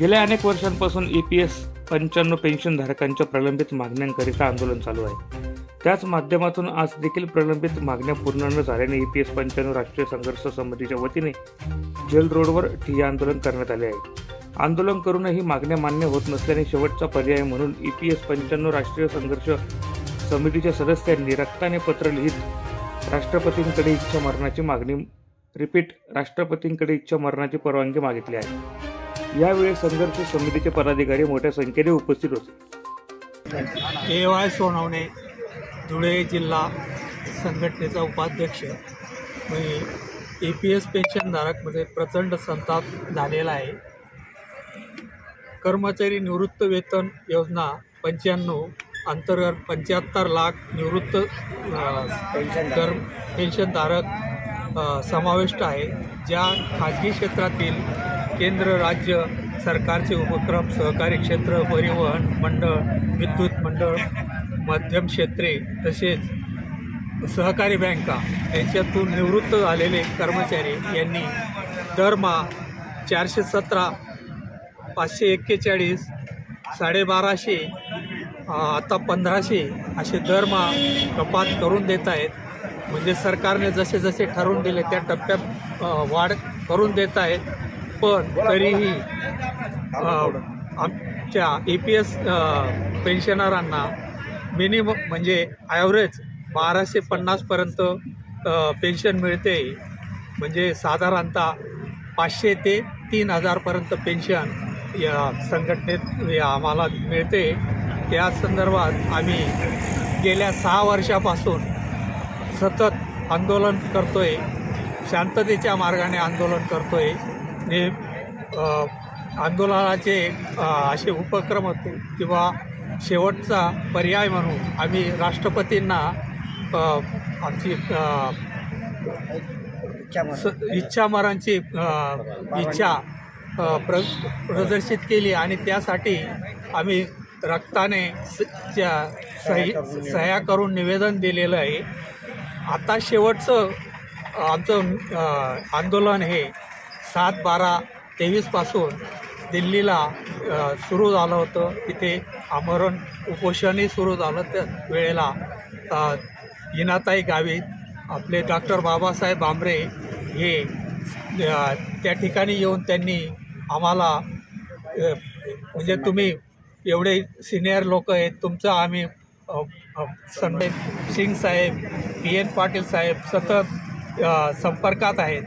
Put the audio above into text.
गेल्या अनेक वर्षांपासून ई पी एस पंच्याण्णव पेन्शनधारकांच्या प्रलंबित मागण्यांकरिता आंदोलन चालू आहे. त्याच माध्यमातून आज देखील प्रलंबित मागण्या पूर्ण न झाल्याने ई पी एस पंच्याण्णव राष्ट्रीय संघर्ष समितीच्या वतीने जेल रोडवर ठिय्या आंदोलन करण्यात आले आहे. आंदोलन करूनही मागण्या मान्य होत नसल्याने शेवटचा पर्याय म्हणून ई पी एस पंच्याण्णव राष्ट्रीय संघर्ष समितीच्या सदस्यांनी रक्ताने पत्र लिहित राष्ट्रपतींकडे इच्छा मरणाची मागणी रिपीट राष्ट्रपतींकडे इच्छा मरणाची परवानगी मागितली आहे. यावेळी संघर्ष समितीचे पदाधिकारी मोठ्या संख्येने उपस्थित होते. ए वाय सोनवणे धुळे जिल्हा संघटनेचा उपाध्यक्ष मी ए पी एस पेन्शनधारकमध्ये म्हणजे प्रचंड संताप झालेला आहे. कर्मचारी निवृत्त वेतन योजना पंच्याण्णव अंतर्गत पंच्याहत्तर लाख निवृत्त कर पेन्शनधारक समाविष्ट आहे. ज्या खाजगी क्षेत्रातील केंद्र राज्य सरकारचे उपक्रम सहकारी क्षेत्र परिवहन मंडळ विद्युत मंडळ मध्यम क्षेत्रे तसेच सहकारी बँका यांच्यातून निवृत्त झालेले कर्मचारी यांनी दरमहा चारशे सतरा पाचशे एक्केचाळीस साडेबाराशे आता पंधराशे असे दरमहा कपात करून देत आहेत. म्हणजे सरकारने जसे जसे ठरवून दिले त्या टप्प्यात वाढ करून देत आहेत. पण तरीही आमच्या ए पी एस पेन्शनरांना मिनिमम म्हणजे ॲव्हरेज बाराशे पन्नासपर्यंत पेन्शन मिळते. म्हणजे साधारणतः पाचशे ते तीन हजारपर्यंत पेन्शन या संघटनेत या आम्हाला मिळते. त्या संदर्भात आम्ही गेल्या सहा वर्षापासून सतत आंदोलन करतो आहे शांततेच्या मार्गाने आंदोलन करतो आहे अ, आंदोलनाचे असे उपक्रम होते किंवा शेवटचा पर्याय म्हणून आम्ही राष्ट्रपतींना आमची इच्छामरांची इच्छा प्र प्रदर्शित केली आणि त्यासाठी आम्ही रक्ताने सही सह्या करून निवेदन दिलेलं आहे. आता शेवटचं आमचं आंदोलन हे सात बारा तेवीसपासून दिल्लीला सुरू झालं होतं. तिथे आमरण उपोषणही सुरू झालं त्या वेळेला. इनाताई गावी आपले डॉक्टर बाबासाहेब आंबरे हे त्या ठिकाणी येऊन त्यांनी आम्हाला म्हणजे तुम्ही एवढे सिनियर लोक आहेत तुमचं आम्ही अ, सिंग साहेब पी एन पाटील साहेब सतत संपर्कात आहेत.